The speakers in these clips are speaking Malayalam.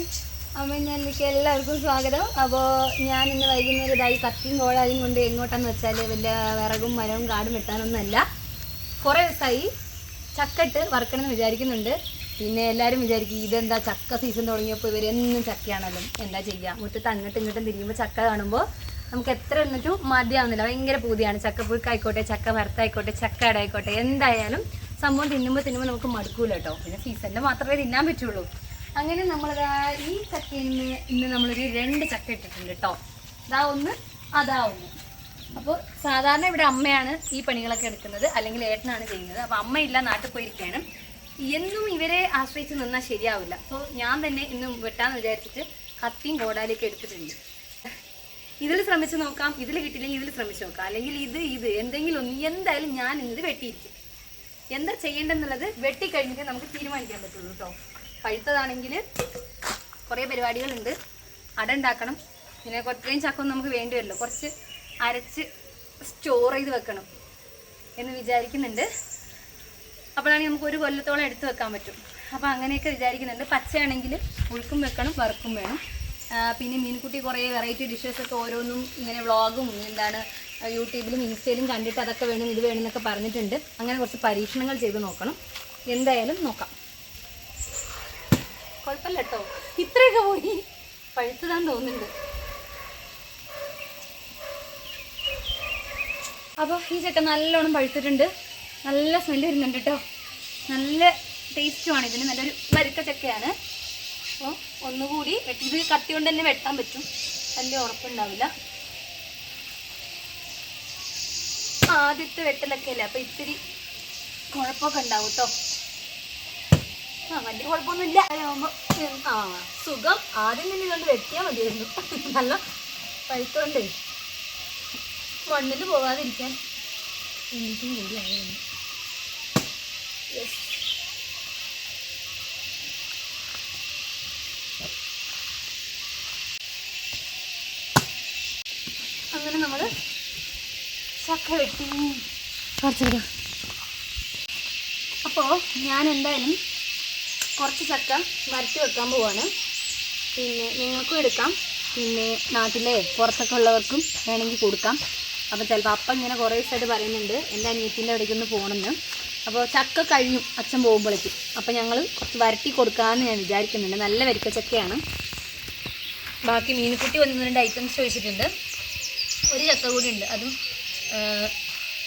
ഹായ് അമ്മഞ്ഞാലിലേക്ക് എല്ലാവർക്കും സ്വാഗതം. അപ്പോൾ ഞാൻ ഇന്ന് വൈകുന്നേരം ഇതായി കത്തിയും കോഴാലും കൊണ്ട് എങ്ങോട്ടാന്ന് വെച്ചാൽ വല്ല വിറകും മരവും കാടും വെട്ടാനൊന്നുമല്ല. കുറേ ദിവസമായി ചക്കട്ട് വറുക്കണമെന്ന് വിചാരിക്കുന്നുണ്ട്. പിന്നെ എല്ലാവരും വിചാരിക്കും ഇതെന്താ ചക്ക സീസൺ തുടങ്ങിയപ്പോൾ ഇവരെന്നും ചക്കയാണല്ലോ. എന്താ ചെയ്യുക മുറ്റത്ത് അങ്ങോട്ടും ഇങ്ങോട്ടും തിരിയുമ്പോൾ ചക്ക കാണുമ്പോൾ നമുക്ക് എത്ര എന്നിട്ടും മതിയാവുന്നില്ല. ഭയങ്കര പൂതിയാണ്. ചക്ക പുഴുക്കായിക്കോട്ടെ ചക്ക വറുത്തായിക്കോട്ടെ ചക്ക അടയായിക്കോട്ടെ എന്തായാലും സംഭവം തിന്നുമ്പോൾ തിന്നുമ്പോൾ നമുക്ക് മടുക്കൂല കേട്ടോ പിന്നെ സീസണിൽ മാത്രമേ തിന്നാൻ പറ്റുള്ളൂ. അങ്ങനെ നമ്മളിതാ ഈ ചക്കയിൽ ഇന്ന് നമ്മളൊരു രണ്ട് ചക്ക ഇട്ടിട്ടുണ്ട് കേട്ടോ ഇതാ ഒന്ന് അതാ ഒന്ന്. അപ്പോൾ സാധാരണ ഇവിടെ അമ്മയാണ് ഈ പണികളൊക്കെ എടുക്കുന്നത് അല്ലെങ്കിൽ ഏട്ടനാണ് ചെയ്യുന്നത്. അപ്പോൾ അമ്മയില്ല നാട്ടിൽ പോയിരിക്കുകയാണ് എന്നും ഇവരെ ആശ്രയിച്ച് നിന്നാൽ ശരിയാവില്ല. അപ്പോൾ ഞാൻ തന്നെ ഇന്ന് വെട്ടാന്ന് വിചാരിച്ചിട്ട് കത്തിയും കോടാലിയൊക്കെ എടുത്തിട്ടുണ്ട്. ഇതിൽ ശ്രമിച്ച് നോക്കാം ഇതിൽ കിട്ടില്ലെങ്കിൽ ഇതിൽ ശ്രമിച്ച് നോക്കാം. അല്ലെങ്കിൽ ഇത് ഇത് എന്തെങ്കിലും ഒന്ന് എന്തായാലും ഞാൻ ഇന്നത് വെട്ടിയിരിക്കും. എന്താ ചെയ്യേണ്ടെന്നുള്ളത് വെട്ടിക്കഴിഞ്ഞിട്ട് നമുക്ക് തീരുമാനിക്കാൻ പറ്റുള്ളൂ കേട്ടോ പഴുത്തതാണെങ്കിൽ കുറേ പരിപാടികളുണ്ട്. അട ഉണ്ടാക്കണം പിന്നെ കുറച്ചേയും ചക്കൊന്നും നമുക്ക് വേണ്ടി വരില്ല. കുറച്ച് അരച്ച് സ്റ്റോർ ചെയ്ത് വെക്കണം എന്ന് വിചാരിക്കുന്നുണ്ട്. അപ്പോഴാണെങ്കിൽ നമുക്ക് ഒരു കൊല്ലത്തോളം എടുത്ത് വെക്കാൻ പറ്റും. അപ്പോൾ അങ്ങനെയൊക്കെ വിചാരിക്കുന്നുണ്ട്. പച്ചയാണെങ്കിൽ ഉഴുക്കും വെക്കണം വറുക്കും വേണം. പിന്നെ മീൻകുട്ടി കുറേ വെറൈറ്റി ഡിഷസ് ഒക്കെ ഓരോന്നും ഇങ്ങനെ വ്ളോഗും എന്താണ് യൂട്യൂബിലും ഇൻസ്റ്റയിലും കണ്ടിട്ട് അതൊക്കെ വേണം ഇത് വേണം എന്നൊക്കെ പറഞ്ഞിട്ടുണ്ട്. അങ്ങനെ കുറച്ച് പരീക്ഷണങ്ങൾ ചെയ്ത് നോക്കണം. എന്തായാലും നോക്കാം. കുഴപ്പമില്ല കേട്ടോ ഇത്രയൊക്കെ പോയി പഴുത്തതാന്ന് തോന്നുന്നുണ്ട്. അപ്പോൾ ഈ ചക്ക നല്ലോണം പഴുത്തിട്ടുണ്ട്. നല്ല സ്മെല്ല് വരുന്നുണ്ട് കേട്ടോ നല്ല ടേസ്റ്റുമാണ് ഇതിന് നല്ലൊരു വരുക്ക ചക്കയാണ്. അപ്പോൾ ഒന്നുകൂടി ഇത് കത്തി കൊണ്ട് തന്നെ വെട്ടാൻ പറ്റും. വലിയ ഉറപ്പുണ്ടാവില്ല. ആദ്യത്തെ വെട്ടലൊക്കെ അല്ലേ അപ്പോൾ ഇത്തിരി കുഴപ്പമൊക്കെ ഉണ്ടാവും കേട്ടോ വലിയ കുഴപ്പമൊന്നുമില്ല. സുഖം. ആദ്യം തന്നെ കണ്ട് വെട്ടിയാൽ മതിയായിരുന്നു. നല്ല പഴുത്തോണ്ടേ. മണ്ണിൽ പോകാതിരിക്കാൻ എനിക്കും കൂടിയായിരുന്നു യെസ് അങ്ങനെ നമ്മൾ ചക്ക വെട്ടി. കുറച്ചു അപ്പോൾ ഞാൻ എന്തായാലും കുറച്ച് ചക്ക വരട്ടി വെക്കാൻ പോവാണ്. പിന്നെ നിങ്ങൾക്കും എടുക്കാം. പിന്നെ നാട്ടിലെ പുറത്തൊക്കെ ഉള്ളവർക്കും വേണമെങ്കിൽ കൊടുക്കാം. അപ്പോൾ ചിലപ്പോൾ അപ്പം ഇങ്ങനെ കുറേ ദിവസമായിട്ട് പറയുന്നുണ്ട് എന്റെ അനിയത്തിന്റെ അവിടേക്ക് ഒന്ന് പോകണമെന്ന് അപ്പോൾ ചക്ക കഴിഞ്ഞു അച്ഛൻ പോകുമ്പോഴേക്കും. അപ്പോൾ ഞങ്ങൾ കുറച്ച് വരട്ടി കൊടുക്കാമെന്ന് ഞാൻ വിചാരിക്കുന്നുണ്ട്. നല്ല വരിക്ക ചക്കയാണ്. ബാക്കി മീൻകുട്ടി ഒന്ന് രണ്ട് ഐറ്റംസ് ചോദിച്ചിട്ടുണ്ട്. ഒരു ചക്ക കൂടി ഉണ്ട്. അതും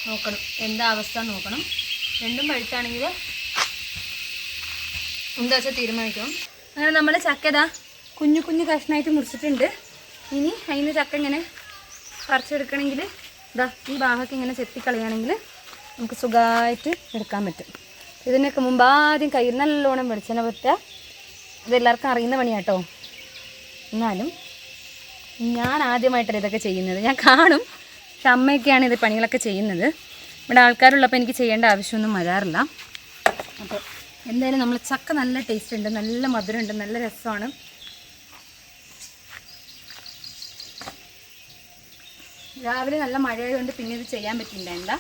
നോക്കണം. എന്താ അവസ്ഥ നോക്കണം. രണ്ടും പഴുത്താണെങ്കിൽ എന്താ വെച്ചാൽ തീരുമാനിക്കും? അങ്ങനെ നമ്മൾ ചക്കതാ കുഞ്ഞു കുഞ്ഞു കഷ്ണമായിട്ട് മുറിച്ചിട്ടുണ്ട്. ഇനി അതിന് ചക്ക ഇങ്ങനെ പറിച്ചെടുക്കണമെങ്കിൽ ഇതാ ഈ ഭാഗമൊക്കെ ഇങ്ങനെ ചെത്തിക്കളയുകയാണെങ്കിൽ നമുക്ക് സുഖമായിട്ട് എടുക്കാൻ പറ്റും. ഇതിനൊക്കെ മുമ്പ് ആദ്യം കയ്യിൽ നല്ലോണം വെളിച്ചെണ്ണ പറ്റുക ഇതെല്ലാവർക്കും അറിയുന്ന പണിയാട്ടോ. എന്നാലും ഞാൻ ആദ്യമായിട്ടല്ല ഇതൊക്കെ ചെയ്യുന്നത്. ഞാൻ കാണും. പക്ഷെ അമ്മയൊക്കെയാണ് ഇത് പണികളൊക്കെ ചെയ്യുന്നത്. ഇവിടെ ആൾക്കാരുള്ളപ്പോൾ എനിക്ക് ചെയ്യേണ്ട ആവശ്യമൊന്നും വരാറില്ല. അപ്പോൾ എന്തായാലും നമ്മൾ ചക്ക നല്ല ടേസ്റ്റ് ഉണ്ട് നല്ല മധുരമുണ്ട് നല്ല രസമാണ്. രാവിലെ നല്ല മഴയായതുകൊണ്ട് പിന്നെ ഇത് ചെയ്യാൻ പറ്റിയിട്ടുണ്ടായില്ല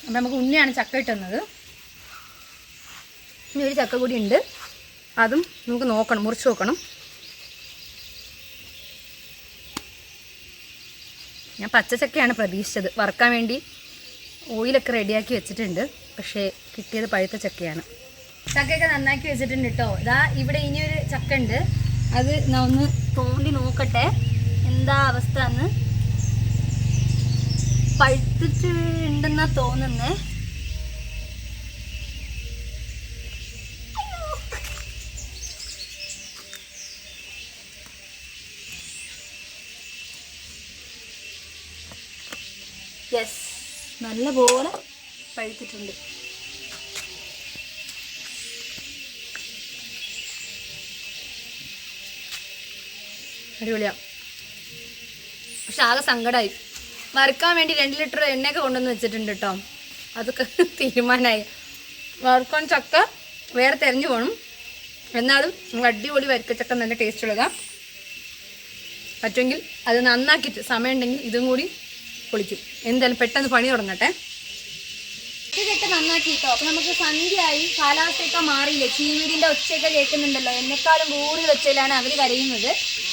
അപ്പം നമുക്ക് ഉണ്ണിയാണ് ചക്ക ഇട്ടുന്നത് ഇനി ഒരു ചക്ക കൂടി ഉണ്ട്. അതും നമുക്ക് നോക്കണം മുറിച്ച് നോക്കണം. ഞാൻ പച്ചച്ചക്കയാണ് പ്രതീക്ഷിച്ചത്. വറുക്കാൻ വേണ്ടി ഓയിലൊക്കെ റെഡിയാക്കി വെച്ചിട്ടുണ്ട്. പക്ഷേ കിട്ടിയത് പഴുത്ത ചക്കയാണ്. ചക്കയൊക്കെ നന്നാക്കി വെച്ചിട്ടുണ്ട് കേട്ടോ. ഇതാ ഇവിടെ ഇനിയൊരു ചക്ക ഉണ്ട് അത് ഞാൻ ഒന്ന് തോണ്ടി നോക്കട്ടെ. എന്താ അവസ്ഥ എന്ന്. പഴുത്തിട്ടുണ്ടെന്നാ തോന്നുന്നേ. യെസ് നല്ലപോലെ പഴുത്തിട്ടുണ്ട്. അടിപൊളിയാ. പക്ഷെ ആകെ സങ്കടമായി വറുക്കാൻ വേണ്ടി രണ്ട് ലിറ്റർ എണ്ണയൊക്കെ കൊണ്ടുവന്ന് വെച്ചിട്ടുണ്ട് കേട്ടോ. അതൊക്കെ തീരുമാനമായി വറുക്കാൻ ചക്ക വേറെ തിരഞ്ഞു പോകണം എന്നാലും അടിപൊളി ചക്ക നല്ല ടേസ്റ്റ് ഉള്ളതാണ് പറ്റുമെങ്കിൽ അത് നന്നാക്കിയിട്ട് സമയമുണ്ടെങ്കിൽ ഇതും കൂടി പൊളിക്കും. എന്തായാലും പെട്ടെന്ന് പണി തുടങ്ങട്ടെ. ഇതൊക്കെ നന്നാക്കി കേട്ടോ. അപ്പൊ നമുക്ക് സന്ധ്യയായി. കാലാവസ്ഥയൊക്കെ മാറിയില്ലേ? ചീവീടിന്റെ ഒച്ചയൊക്കെ കേൾക്കുന്നുണ്ടല്ലോ. എന്നെക്കാളും കൂടുതൽ ഒച്ചയിലാണ് അവർ കരയുന്നത്.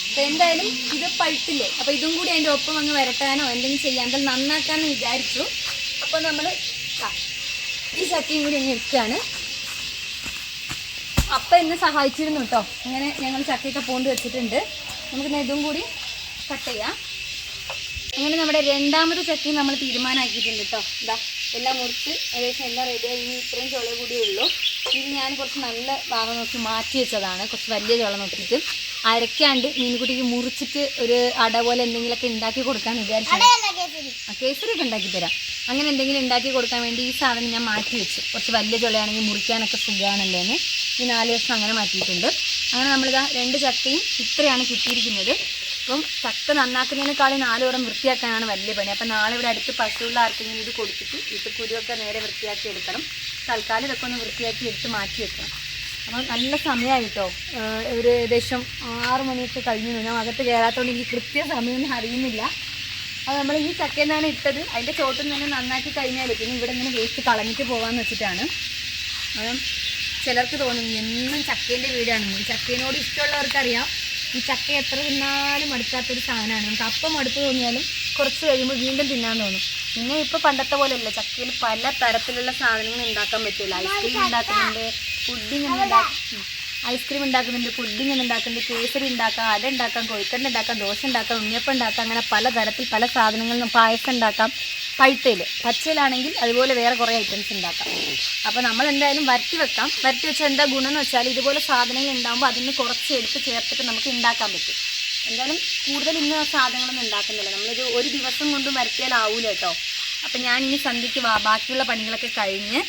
അപ്പൊ എന്തായാലും ഇത് പഴുത്തില്ലേ? അപ്പൊ ഇതും കൂടി അതിന്റെ ഒപ്പം അങ്ങ് വരട്ടാനോ എന്തെങ്കിലും ചെയ്യാൻ നന്നാക്കാന്ന് വിചാരിച്ചു. അപ്പൊ നമ്മൾ ഈ ചട്ടിയും കൂടി അങ്ങ് എടുക്കുകയാണ്. അപ്പ എന്നെ സഹായിച്ചിരുന്നു കേട്ടോ. അങ്ങനെ ഞങ്ങൾ ചക്കയൊക്കെ പോണ്ട് വെച്ചിട്ടുണ്ട്. നമുക്ക് ഇതും കൂടി കട്ട് ചെയ്യാം. അങ്ങനെ നമ്മുടെ രണ്ടാമത്തെ ചട്ടി നമ്മൾ തീരുമാനമാക്കിയിട്ടുണ്ട് കേട്ടോ. ഇതാ എല്ലാം മുറിച്ച് ഏകദേശം എല്ലാം റെഡിയായി ഇനി ഇത്രയും ചുള കൂടിയേ ഉള്ളൂ. ഇനി ഞാൻ കുറച്ച് നല്ല ഭാഗം നോക്കി മാറ്റി വെച്ചതാണ്. കുറച്ച് വലിയ ചുള നോക്കിയിട്ട്. അരക്കാണ്ട് മീൻകുട്ടിക്ക് മുറിച്ചിട്ട് ഒരു അട പോലെ എന്തെങ്കിലുമൊക്കെ ഉണ്ടാക്കി കൊടുക്കാൻ വിചാരിച്ചു. ആ കേസരിയൊക്കെ ഉണ്ടാക്കി തരാം. അങ്ങനെ എന്തെങ്കിലും ഉണ്ടാക്കി കൊടുക്കാൻ വേണ്ടി ഈ സാധനം ഞാൻ മാറ്റി വെച്ചു. കുറച്ച് വലിയ ചുളയാണെങ്കിൽ മുറിക്കാനൊക്കെ സുഖമാണല്ലോ എന്ന്. ഈ നാല് ദിവസം അങ്ങനെ മാറ്റിയിട്ടുണ്ട്. അങ്ങനെ നമ്മളിതാ രണ്ട് ചട്ടയും ഇത്രയാണ് കിട്ടിയിരിക്കുന്നത്. അപ്പം ചക്ക നന്നാക്കുന്നതിനേക്കാളും നാലോറം വൃത്തിയാക്കാനാണ് വലിയ പണി. അപ്പം നാളെ ഇവിടെ അടുത്ത് പശുവുള്ള ആർക്കെങ്കിലും ഇത് കൊടുത്തിട്ട് ഇത് കുരുവൊക്കെ നേരെ വൃത്തിയാക്കി എടുക്കണം. തൽക്കാലം ഇതൊക്കെ ഒന്ന് വൃത്തിയാക്കി എടുത്ത് മാറ്റി വെക്കണം. അപ്പം നല്ല സമയമായിട്ടോ ഒരു ഏകദേശം ആറ് മണിയൊക്കെ കഴിഞ്ഞു. ഞാൻ അകത്ത് കയറാത്തതുകൊണ്ട് എനിക്ക് കൃത്യ സമയമൊന്നും അറിയുന്നില്ല. അത് നമ്മൾ ഈ ചക്കയിൽ നിന്നാണ് ഇട്ടത്. അതിന്റെ ചോട്ടിൽ നിന്ന് നന്നാക്കി കഴിഞ്ഞാൽ പിന്നെ ഇവിടെ ഇങ്ങനെ വേസ്റ്റ് കളഞ്ഞിട്ട് പോകാമെന്ന് വെച്ചിട്ടാണ്. ചിലർക്ക് തോന്നുന്നു എന്നും ചക്കേന്റെ വീടാണെന്ന് ചക്കേനോട് ഇഷ്ടമുള്ളവർക്കറിയാം. ഈ ചക്ക എത്ര തിന്നാലും മടുക്കാത്തൊരു സാധനമാണ്. നമുക്ക് അപ്പം മടുപ്പ് തോന്നിയാലും കുറച്ച് കഴിയുമ്പോൾ വീണ്ടും തിന്നാൻ തോന്നും. പിന്നെ ഇപ്പോൾ പണ്ടത്തെ പോലെയല്ല. ചക്കയിൽ പല തരത്തിലുള്ള സാധനങ്ങൾ ഉണ്ടാക്കാൻ പറ്റില്ല ഐസ്ക്രീം ഉണ്ടാക്കുന്നുണ്ട് പുഡിങ് ഉണ്ടാക്കും ഐസ്ക്രീം ഉണ്ടാക്കുന്നുണ്ട് പുഡിങ് ഉണ്ടാക്കുന്നുണ്ട് കേസരി ഉണ്ടാക്കാം അട ഉണ്ടാക്കാം കൊഴുക്കണ്ട ഉണ്ടാക്കാം ദോശ ഉണ്ടാക്കാം ഉണ്ണിയപ്പം ഉണ്ടാക്കാം അങ്ങനെ പല തരത്തിൽ പല സാധനങ്ങളിലും പായസം ഉണ്ടാക്കാം. പഴുത്തയിൽ പച്ചയിലാണെങ്കിൽ അതുപോലെ വേറെ കുറേ ഐറ്റംസ് ഉണ്ടാക്കാം. അപ്പോൾ നമ്മൾ എന്തായാലും വരട്ടി വെക്കാം. വരട്ടി വെച്ചാൽ എന്താ ഗുണം എന്ന് വെച്ചാൽ ഇതുപോലെ സാധനങ്ങൾ ഉണ്ടാകുമ്പോൾ അതിന് കുറച്ച് എടുത്ത് ചേർത്തിട്ട് നമുക്ക് ഉണ്ടാക്കാൻ പറ്റും. എന്തായാലും കൂടുതൽ ഇന്ന് സാധനങ്ങളൊന്നും ഉണ്ടാക്കുന്നില്ല. നമ്മളൊരു ഒരു ദിവസം കൊണ്ട് വരട്ടിയാലാവൂല കേട്ടോ. അപ്പം ഞാൻ ഇനി സന്ധ്യയ്ക്ക് ബാക്കിയുള്ള പണികളൊക്കെ കഴിഞ്ഞ്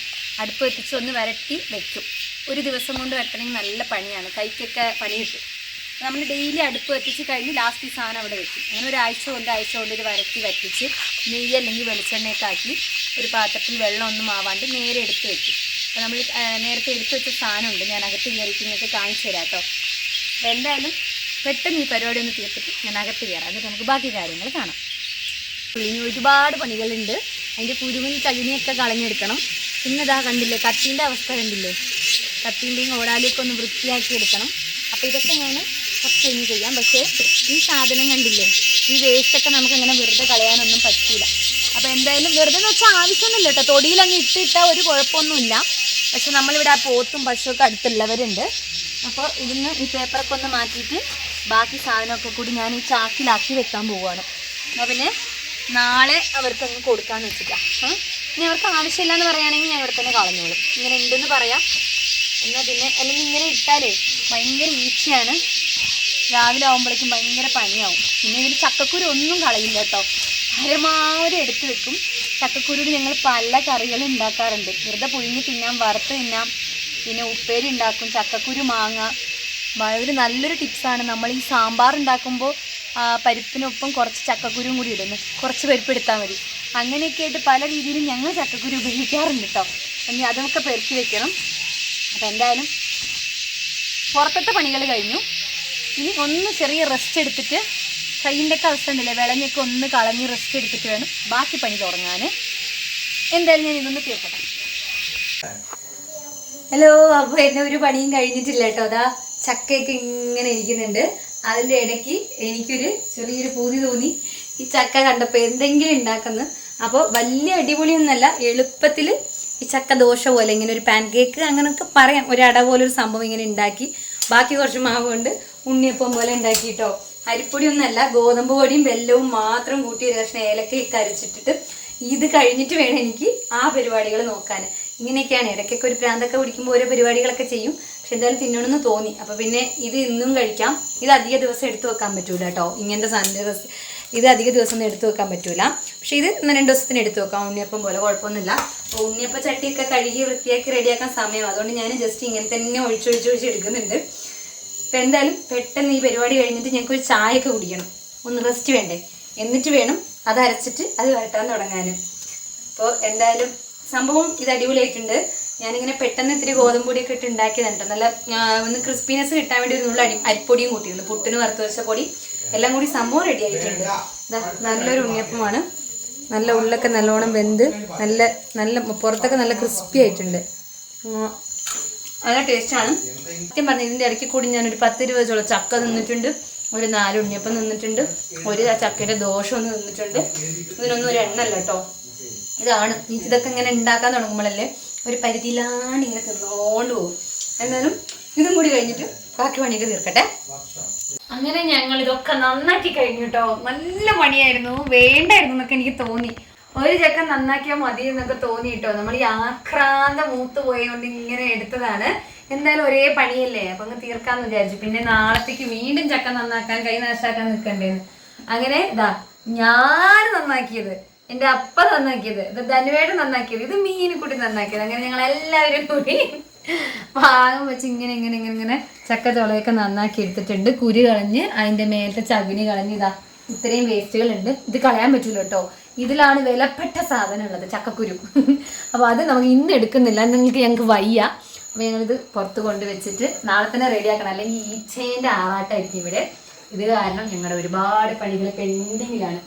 അടുപ്പ് എത്തിച്ച് ഒന്ന് വരട്ടി വെക്കും. ഒരു ദിവസം കൊണ്ട് വരട്ടണമെങ്കിൽ നല്ല പണിയാണ്. കൈക്കൊക്കെ പണി കിട്ടും. നമ്മൾ ഡെയിലി അടുപ്പ് വറ്റിച്ച് കഴിഞ്ഞ് ലാസ്റ്റ് ഈ സാധനം അവിടെ വെക്കും. അങ്ങനെ ഒരാഴ്ച കൊണ്ട് ആഴ്ച കൊണ്ട് ഇത് വരട്ടി വറ്റിച്ച് നെയ്യ് അല്ലെങ്കിൽ വെളിച്ചെണ്ണയൊക്കെ ആക്കി ഒരു പാത്രത്തിൽ വെള്ളം ഒന്നും ആവാണ്ട് നേരെ എടുത്ത് വെക്കും. അപ്പോൾ നമ്മൾ നേരത്തെ എടുത്ത് വെച്ച സാധനമുണ്ട്. ഞാൻ അകത്ത് കയറിയിട്ട് നിങ്ങൾക്ക് കാണിച്ചു തരാം കേട്ടോ. അപ്പോൾ എന്തായാലും പെട്ടെന്ന് ഈ പരിപാടി ഒന്ന് തീർത്തിട്ട് ഞാൻ അകത്ത് കയറാം. എന്നിട്ട് നമുക്ക് ബാക്കി കാര്യങ്ങൾ കാണാം. ഇനി ഒരുപാട് പണികളുണ്ട്. അതിന്റെ കുരുമിൽ ചകിനിയൊക്കെ കളഞ്ഞെടുക്കണം. പിന്നെ ഇതാ കണ്ടില്ലേ കട്ടീന്റെ അവസ്ഥ കണ്ടില്ലേ? കട്ടീന്റെയും ഓടാലിയൊക്കെ ഒന്ന് വൃത്തിയാക്കി എടുക്കണം അപ്പോൾ ഇതൊക്കെ ഞാൻ കുറച്ച് കഴിഞ്ഞ് ചെയ്യാം. പക്ഷേ ഈ സാധനം കണ്ടില്ലേ? ഈ വേസ്റ്റൊക്കെ നമുക്ക് ഇങ്ങനെ വെറുതെ കളയാനൊന്നും പറ്റില്ല അപ്പോൾ എന്തായാലും വെറുതെ എന്ന് വെച്ചാൽ ആവശ്യമൊന്നുമില്ല കേട്ടോ. തൊടിയിലങ്ങ് ഇട്ടിട്ടാൽ ഒരു കുഴപ്പമൊന്നുമില്ല. പക്ഷെ നമ്മളിവിടെ ആ പോത്തും പശുവൊക്കെ അടുത്തുള്ളവരുണ്ട്. അപ്പോൾ ഇതിന്ന് ഈ പേപ്പറൊക്കെ ഒന്ന് മാറ്റിയിട്ട് ബാക്കി സാധനമൊക്കെ കൂടി ഞാൻ ഈ ചാക്കിലാക്കി വെക്കാൻ പോവുകയാണ് അപ്പോൾ പിന്നെ നാളെ അവർക്ക് അങ്ങ് കൊടുക്കാന്ന് വെച്ചിട്ടാ? ഇനി അവർക്ക് ആവശ്യമില്ല എന്ന് പറയുകയാണെങ്കിൽ ഞാൻ ഇവിടെ തന്നെ കളഞ്ഞോളും. ഇങ്ങനെ ഉണ്ടെന്ന് പറയാം. എന്നാൽ പിന്നെ അല്ലെങ്കിൽ ഇങ്ങനെ ഇട്ടാലേ ഭയങ്കര ഈച്ചയാണ്. രാവിലെ ആകുമ്പോഴേക്കും ഭയങ്കര പനിയാവും. പിന്നെ ഇതിൽ ചക്കക്കുരു ഒന്നും കളയില്ല കേട്ടോ. പരമാവധി എടുത്ത് വെക്കും. ചക്കക്കുരുവിൽ ഞങ്ങൾ പല കറികൾ ഉണ്ടാക്കാറുണ്ട്. വെറുതെ പുഴുങ്ങി തിന്നാം വറുത്ത് തിന്നാം. പിന്നെ ഉപ്പേരി ഉണ്ടാക്കും ചക്കക്കുരു മാങ്ങ. ഒരു നല്ലൊരു ടിപ്സാണ്. നമ്മൾ ഈ സാമ്പാർ ഉണ്ടാക്കുമ്പോൾ പരിപ്പിനൊപ്പം കുറച്ച് ചക്കക്കുരുവും കൂടി ഇടുന്നു കുറച്ച് പരിപ്പ് എടുത്താൽ മതി. അങ്ങനെയൊക്കെ ആയിട്ട് പല രീതിയിലും ഞങ്ങൾ ചക്കക്കുരു ഉപയോഗിക്കാറുണ്ട് കേട്ടോ. ഇനി അതൊക്കെ പെറുക്കി വെക്കണം. അപ്പം എന്തായാലും പുറത്തത്തെ പണികൾ കഴിഞ്ഞു. ഇനി ഒന്ന് ചെറിയ റെസ്റ്റ് എടുത്തിട്ട് കയ്യിന്റെ ഒക്കെ അവസ്ഥ ഉണ്ടല്ലേ? വിളഞ്ഞൊക്കെ ഒന്ന് കളഞ്ഞ് റെസ്റ്റ് എടുത്തിട്ട് വേണം ബാക്കി പണി തുടങ്ങാൻ എന്തായാലും ഞാൻ ഇതൊന്ന് തീർക്കട്ടെ. ഹലോ അപ്പോൾ എന്നെ ഒരു പണിയും കഴിഞ്ഞിട്ടില്ല കേട്ടോ. അതാ ചക്കയൊക്കെ ഇങ്ങനെ ഇരിക്കുന്നുണ്ട്. അതിന്റെ ഇടയ്ക്ക് എനിക്കൊരു ചെറിയൊരു പൂതി തോന്നി. ഈ ചക്ക കണ്ടപ്പോൾ എന്തെങ്കിലും ഉണ്ടാക്കുന്നു. അപ്പോൾ വലിയ അടിപൊളിയൊന്നുമല്ല എളുപ്പത്തിൽ ഈ ചക്ക ദോശ പോലെ ഇങ്ങനെ ഒരു പാൻ കേക്ക് അങ്ങനെയൊക്കെ പറയാം. ഒരു അട പോലെ ഒരു സംഭവം ഇങ്ങനെ ഉണ്ടാക്കി. ബാക്കി കുറച്ച് മാവ് കൊണ്ട് ഉണ്ണിയപ്പം പോലെ ഉണ്ടാക്കിയിട്ടോ? അരിപ്പൊടിയൊന്നല്ല ഗോതമ്പ് പൊടിയും വെല്ലവും മാത്രം കൂട്ടി ഒരു കഷ്ണം ഏലക്കയൊക്കെ അരച്ചിട്ടിട്ട് ഇത് കഴിഞ്ഞിട്ട് വേണം എനിക്ക് ആ പരിപാടികൾ നോക്കാൻ. ഇങ്ങനെയൊക്കെയാണ്. ഇടയ്ക്കൊക്കെ ഒരു പ്രാന്തൊക്കെ പിടിക്കുമ്പോൾ ഓരോ പരിപാടികളൊക്കെ ചെയ്യും. പക്ഷെ എന്തായാലും തിന്നണമെന്ന് തോന്നി. അപ്പൊ പിന്നെ ഇത് ഇന്നും കഴിക്കാം. ഇത് അധിക ദിവസം എടുത്തു വെക്കാൻ പറ്റൂല കേട്ടോ. ഇങ്ങനത്തെ സാധനം ഇത് അധിക ദിവസം എടുത്തു വെക്കാൻ പറ്റൂല. പക്ഷെ ഇത് രണ്ട് ദിവസത്തിന് എടുത്തു വെക്കാം. ഉണ്ണിയപ്പം പോലെ കുഴപ്പമൊന്നുമില്ല. അപ്പോൾ ഉണ്ണിയപ്പം ചട്ടിയൊക്കെ കഴുകി വൃത്തിയാക്കി റെഡിയാക്കാൻ സമയം അതുകൊണ്ട് ഞാൻ ജസ്റ്റ് ഇങ്ങനെ തന്നെ ഒഴിച്ചൊഴിച്ചൊഴിച്ച് എടുക്കുന്നുണ്ട്. അപ്പം എന്തായാലും പെട്ടെന്ന് ഈ പരിപാടി കഴിഞ്ഞിട്ട് ഞങ്ങൾക്ക് ഒരു ചായയൊക്കെ കുടിക്കണം. ഒന്ന് റെസ്റ്റ് വേണ്ടേ? എന്നിട്ട് വേണം അത് അരച്ചിട്ട് അത് വരട്ടാൻ തുടങ്ങാൻ അപ്പോൾ എന്തായാലും സംഭവം ഇത് അടിപൊളിയായിട്ടുണ്ട്. ഞാനിങ്ങനെ പെട്ടെന്ന് ഇത്തിരി ഗോതമ്പ് പൊടിയൊക്കെ ഇട്ട് ഉണ്ടാക്കിയതാണ് കേട്ടോ നല്ല ഒന്ന് ക്രിസ്പിനെസ് കിട്ടാൻ വേണ്ടി ഒരു അരി അരിപ്പൊടിയും കൂട്ടിയിട്ടുണ്ട്. പുട്ടിന് വറുത്ത് വെച്ച പൊടി. എല്ലാം കൂടി സംഭവം റെഡി ആയിട്ടുണ്ട്. നല്ലൊരു ഉണ്ണിയപ്പമാണ്. നല്ല ഉള്ളൊക്കെ നല്ലോണം വെന്ത് നല്ല നല്ല പുറത്തൊക്കെ നല്ല ക്രിസ്പി ആയിട്ടുണ്ട്. നല്ല ടേസ്റ്റാണ്. സത്യം പറഞ്ഞ ഇതിന്റെ ഇടയ്ക്ക് കൂടി ഞാൻ ഒരു പത്ത് ഇരുപത് ചോളം ചക്ക നിന്നിട്ടുണ്ട് ഒരു നാല് ഉണ്ണിയപ്പം നിന്നിട്ടുണ്ട് ഒരു ചക്കയുടെ ദോഷം ഒന്ന് നിന്നിട്ടുണ്ട് ഇതിനൊന്നും ഒരു എണ്ണല്ല കേട്ടോ ഇതാണ്. ഇതൊക്കെ ഇങ്ങനെ ഉണ്ടാക്കാൻ തുടങ്ങുമ്പോഴല്ലേ ഒരു പരിധിയിലാണ് ഇങ്ങനെ തിന്നോണ്ട് പോകും. എന്നാലും ഇതും കൂടി കഴിഞ്ഞിട്ട് ബാക്കി പണിയൊക്കെ തീർക്കട്ടെ. അങ്ങനെ ഞങ്ങൾ ഇതൊക്കെ നന്നാക്കി കഴിഞ്ഞു കേട്ടോ നല്ല പണിയായിരുന്നു. വേണ്ടായിരുന്നു എന്നൊക്കെ എനിക്ക് തോന്നി. ഒരു ചക്ക നന്നാക്കിയാൽ മതി എന്നൊക്കെ തോന്നി കേട്ടോ. നമ്മൾ ഈ ആക്രാന്ത മൂത്ത് പോയതുകൊണ്ട് ഇങ്ങനെ എടുത്തതാണ്. എന്തായാലും ഒരേ പണിയല്ലേ? അപ്പൊ അങ്ങ് തീർക്കാന്ന് വിചാരിച്ചു. പിന്നെ നാളത്തേക്ക് വീണ്ടും ചക്ക നന്നാക്കാൻ കൈ നാശാക്കാൻ നിൽക്കണ്ടേന്ന്. അങ്ങനെ ഇതാ ഞാൻ നന്നാക്കിയത്. എന്റെ അപ്പ നന്നാക്കിയത്. ഇത് ധനുവേട് നന്നാക്കിയത്. ഇത് മീനിക്കുട്ടി നന്നാക്കിയത്. അങ്ങനെ ഞങ്ങൾ എല്ലാവരും കൂടി പാകം വെച്ച് ഇങ്ങനെ ഇങ്ങനെ ഇങ്ങനെ ഇങ്ങനെ ചക്ക ചുളയൊക്കെ നന്നാക്കി എടുത്തിട്ടുണ്ട്. കുരു കളഞ്ഞ് അതിന്റെ മേലത്തെ ചകിനി കളഞ്ഞ് ഇതാ ഇത്രയും വേസ്റ്റുകൾ ഉണ്ട്. ഇത് കളയാൻ പറ്റൂല കേട്ടോ. ഇതിലാണ് വിലപ്പെട്ട സാധനം ഉള്ളത് ചക്കക്കുരു. അപ്പൊ അത് നമുക്ക് ഇന്ന് എടുക്കുന്നില്ല നിങ്ങൾക്ക് ഞങ്ങൾക്ക് വയ്യ. അപ്പൊ ഞങ്ങളിത് പുറത്ത് കൊണ്ടുവച്ചിട്ട് നാളെ തന്നെ റെഡിയാക്കണം അല്ലെങ്കിൽ ഈച്ചേന്റെ ആറാട്ടായിരിക്കും ഇവിടെ. ഇത് കാരണം ഞങ്ങളുടെ ഒരുപാട് പണികൾ പെൻഡിങ്ങിലാണ്.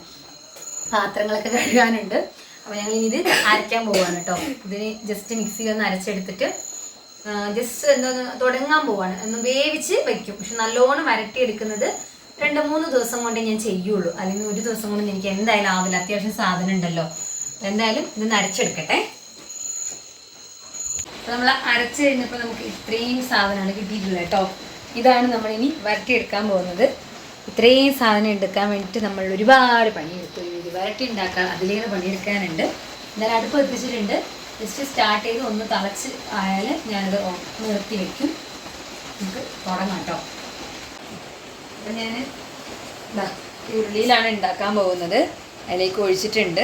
പാത്രങ്ങളൊക്കെ കഴുകാനുണ്ട്. അപ്പോൾ ഞങ്ങൾ ഇത് അരയ്ക്കാൻ പോവാണ് കേട്ടോ. ഇതിന് ജസ്റ്റ് മിക്സിയിൽ ഒന്ന് അരച്ചെടുത്തിട്ട് ജസ്റ്റ് എന്തോന്ന് തുടങ്ങാൻ പോവാണ്. ഒന്ന് വേവിച്ച് വയ്ക്കും. പക്ഷെ നല്ലോണം വരട്ടിയെടുക്കുന്നത് രണ്ട് മൂന്ന് ദിവസം കൊണ്ടേ ഞാൻ ചെയ്യുള്ളൂ. അല്ലെങ്കിൽ ഒരു ദിവസം കൊണ്ട് എനിക്ക് എന്തായാലും ആവില്ല. അത്യാവശ്യം സാധനം ഉണ്ടല്ലോ. എന്തായാലും ഇത് അരച്ചെടുക്കട്ടെ. നമ്മൾ അരച്ച് കഴിഞ്ഞപ്പോൾ നമുക്ക് ഇത്രയും സാധനമാണ് കിട്ടിയിട്ടുള്ളത് കേട്ടോ. ഇതാണ് നമ്മൾ ഇനി വരട്ടിയെടുക്കാൻ പോകുന്നത്. ഇത്രയും സാധനം എടുക്കാൻ വേണ്ടിയിട്ട് നമ്മൾ ഒരുപാട് പണിയെടുത്തു. ഇത് വരട്ടി ഉണ്ടാക്കാൻ അതിലേറെ പണിയെടുക്കാനുണ്ട്. എന്നാലും അടുപ്പ് എത്തിച്ചിട്ടുണ്ട്. ജസ്റ്റ് സ്റ്റാർട്ട് ചെയ്ത് ഒന്ന് തളച്ച് ആയാൽ ഞാനത് നിർത്തി വയ്ക്കും നമുക്ക് തുടങ്ങാം കേട്ടോ. അപ്പം ഞാൻ ഉള്ളിയിലാണ് ഉണ്ടാക്കാൻ പോകുന്നത്. അതിലേക്ക് ഒഴിച്ചിട്ടുണ്ട്.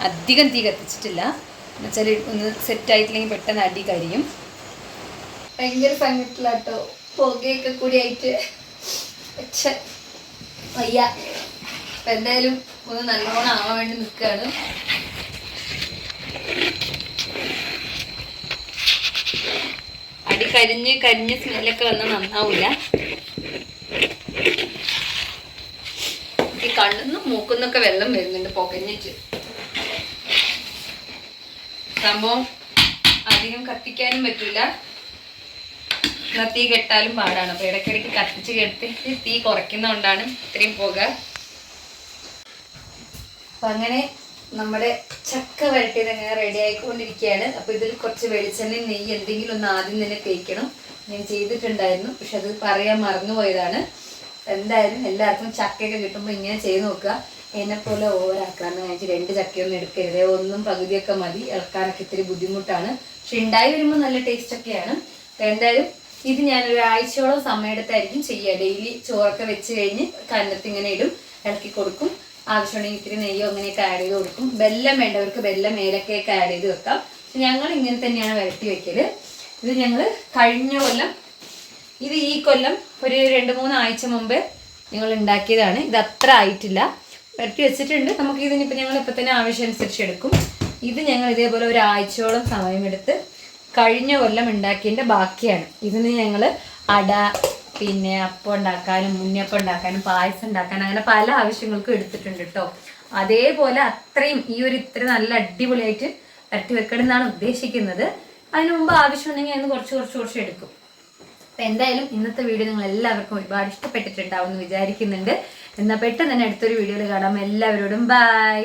അധികം തീ കത്തിച്ചിട്ടില്ല. എന്നുവെച്ചാൽ ഒന്ന് സെറ്റ് ആയിട്ടില്ലെങ്കിൽ പെട്ടെന്ന് അടി കരിയും. ഭയങ്കര സങ്കടത്തിലാട്ടോ പുകയൊക്കെ കൂടി ആയിട്ട് പക്ഷെ വയ്യ. അപ്പം എന്തായാലും ഒന്ന് നല്ലോണം ആവാൻ വേണ്ടി നിൽക്കുകയാണ്. അടി കരിഞ്ഞ് കരിഞ്ഞ് സ്മെല്ലൊക്കെ വന്നാൽ നന്നാവൂല ഈ കണ്ണിന്നും മൂക്കുന്നൊക്കെ വെള്ളം വരുന്നുണ്ട് പുകഞ്ഞിട്ട്. സംഭവം അധികം കത്തിക്കാനും പറ്റില്ല തീ കെട്ടാലും പാടാണ്. അപ്പൊ ഇടയ്ക്കിടയ്ക്ക് കത്തിച്ച് കെട്ടിച്ച് തീ കുറയ്ക്കുന്നതുകൊണ്ടാണ് ഇത്രയും പുക. അപ്പൊ അങ്ങനെ നമ്മുടെ ചക്ക വരട്ടിയത് അങ്ങനെ റെഡി ആയിക്കൊണ്ടിരിക്കുകയാണ്. അപ്പൊ ഇതിൽ കുറച്ച് വെളിച്ചെണ്ണ നെയ്യ് എന്തെങ്കിലും ഒന്ന് ആദ്യം തന്നെ തേക്കണം. ഞാൻ ചെയ്തിട്ടുണ്ടായിരുന്നു. പക്ഷെ അത് പറയാൻ മറന്നുപോയതാണ്. എന്തായാലും എല്ലാവർക്കും ചക്കയൊക്കെ കിട്ടുമ്പോൾ ഇങ്ങനെ ചെയ്ത് നോക്കുക. എന്നെ പോലെ ഓവറാക്കാന്ന് വെച്ച് രണ്ട് ചക്കയൊന്നും എടുക്കരുത്. ഒന്നും പകുതിയൊക്കെ മതി. ഇളക്കാനൊക്കെ ഇത്തിരി ബുദ്ധിമുട്ടാണ്. പക്ഷെ ഉണ്ടായി വരുമ്പോൾ നല്ല ടേസ്റ്റ് ഒക്കെയാണ്. എന്തായാലും ഇത് ഞാൻ ഒരു ആഴ്ചയോളം സമയമെടുത്തായിരിക്കും ചെയ്യുക. ഡെയിലി ചോറൊക്കെ വെച്ച് കഴിഞ്ഞ് കന്നത്ത് ഇങ്ങനെ ഇടും. ഇളക്കി കൊടുക്കും. ആവശ്യമുണ്ടെങ്കിൽ ഇത്തിരി നെയ്യോ അങ്ങനെയൊക്കെ ആഡ് ചെയ്ത് കൊടുക്കും. വെല്ലം വേണ്ടവർക്ക് വെല്ലം മേലൊക്കെയൊക്കെ ആഡ് ചെയ്ത് വെക്കാം. ഞങ്ങൾ ഇങ്ങനെ തന്നെയാണ് വരട്ടി വെക്കൽ. ഇത് ഞങ്ങൾ കഴിഞ്ഞ കൊല്ലം ഇത് ഈ കൊല്ലം ഒരു രണ്ട് മൂന്ന് ആഴ്ച മുമ്പ് ഞങ്ങൾ ഉണ്ടാക്കിയതാണ്. ഇത് അത്ര ആയിട്ടില്ല. വരട്ടി വെച്ചിട്ടുണ്ട്. നമുക്ക് ഇതിനിപ്പോൾ ഞങ്ങൾ ഇപ്പം തന്നെ ആവശ്യമനുസരിച്ച് എടുക്കും. ഇത് ഞങ്ങൾ ഇതേപോലെ ഒരാഴ്ചയോളം സമയമെടുത്ത് കഴിഞ്ഞ കൊല്ലം ഉണ്ടാക്കിയതിന്റെ ബാക്കിയാണ്. ഇതിന് ഞങ്ങൾ അട പിന്നെ അപ്പം ഉണ്ടാക്കാനും മുന്നപ്പം ഉണ്ടാക്കാനും പായസം ഉണ്ടാക്കാനും അങ്ങനെ പല ആവശ്യങ്ങൾക്കും എടുത്തിട്ടുണ്ട് കേട്ടോ അതേപോലെ അത്രയും ഈ ഒരു ഇത്ര നല്ല അടിപൊളിയായിട്ട് വരട്ടി വെക്കണം എന്നാണ് ഉദ്ദേശിക്കുന്നത്. അതിന് മുമ്പ് ആവശ്യമുണ്ടെങ്കിൽ അതിന് കുറച്ച് കുറച്ച് കുറച്ച് എടുക്കും. അപ്പൊ എന്തായാലും ഇന്നത്തെ വീഡിയോ നിങ്ങൾ എല്ലാവർക്കും ഒരുപാട് ഇഷ്ടപ്പെട്ടിട്ടുണ്ടാവും എന്ന് വിചാരിക്കുന്നുണ്ട്. എന്നാൽ പെട്ടെന്ന് തന്നെ അടുത്തൊരു വീഡിയോയിൽ കാണാം. എല്ലാവരോടും ബൈ